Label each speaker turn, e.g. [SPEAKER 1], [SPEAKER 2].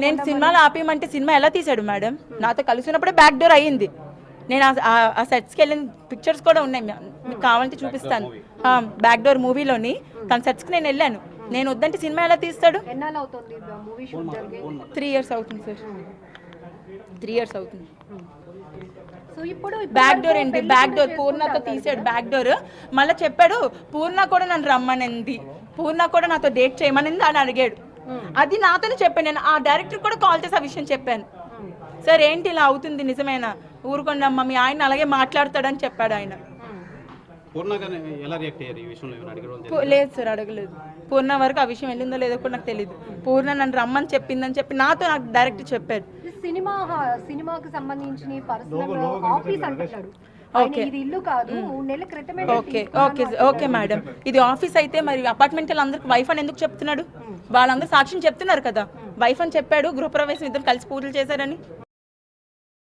[SPEAKER 1] నేను సినిమాలు ఆపేయమంటే సినిమా ఎలా తీశాడు మేడం? నాతో కలిసినప్పుడే బ్యాక్ డోర్ అయ్యింది. నేను ఆ- సెట్స్కి వెళ్ళిన పిక్చర్స్ కూడా ఉన్నాయి. మీకు కావాలంటే చూపిస్తాను. బ్యాక్ డోర్ మూవీలోని తన సెట్స్కి నేను వెళ్ళాను. నేను వద్దంటే సినిమా ఎలా తీస్తాడు? త్రీ ఇయర్స్ అవుతుంది సార్ త్రీ ఇయర్స్ అవుతుంది.
[SPEAKER 2] సో ఇప్పుడు
[SPEAKER 1] బ్యాక్ డోర్ ఏంటి? బ్యాక్ డోర్ పూర్ణతో తీసాడు బ్యాక్ డోర్ మళ్ళీ చెప్పాడు పూర్ణ కూడా నన్ను రమ్మనింది. పూర్ణ కూడా నాతో డేట్ చేయమనింది అని అడిగాడు. అది నాతోనే చెప్పాను. నేను ఆ డైరెక్టర్ కూడా కాల్ చేసి ఆ విషయం చెప్పాను. సార్ ఏంటి ఇలా అవుతుంది? నిజమేనా? ఊరుకోండి అమ్మ మీ ఆయన అలాగే మాట్లాడతాడని చెప్పాడు ఆయన. లేదు సార్ అడగలేదు. పూర్ణ వరకు ఆ విషయం వెళ్ళిందో లేదో కూడా నాకు తెలియదు పూర్ణ నన్ను రమ్మని చెప్పిందని చెప్పి నాతో నాకు డైరెక్ట్ చెప్పాడు
[SPEAKER 2] సినిమా సినిమాకి సంబంధించి ఇది ఇల్లు కాదు మూడు నెలల క్రితమే
[SPEAKER 1] ఓకే ఓకే ఓకే మేడం ఇది ఆఫీస్ అయితే మరి అపార్ట్మెంట్ అందరికి వైఫ్ అని ఎందుకు చెప్తున్నాడు? వాళ్ళందరూ సాక్ష్యం చెప్తున్నారు కదా. వైఫ్ అని చెప్పాడు గృహప్రవేశం ఇద్దరు కలిసి పూజలు చేశారని.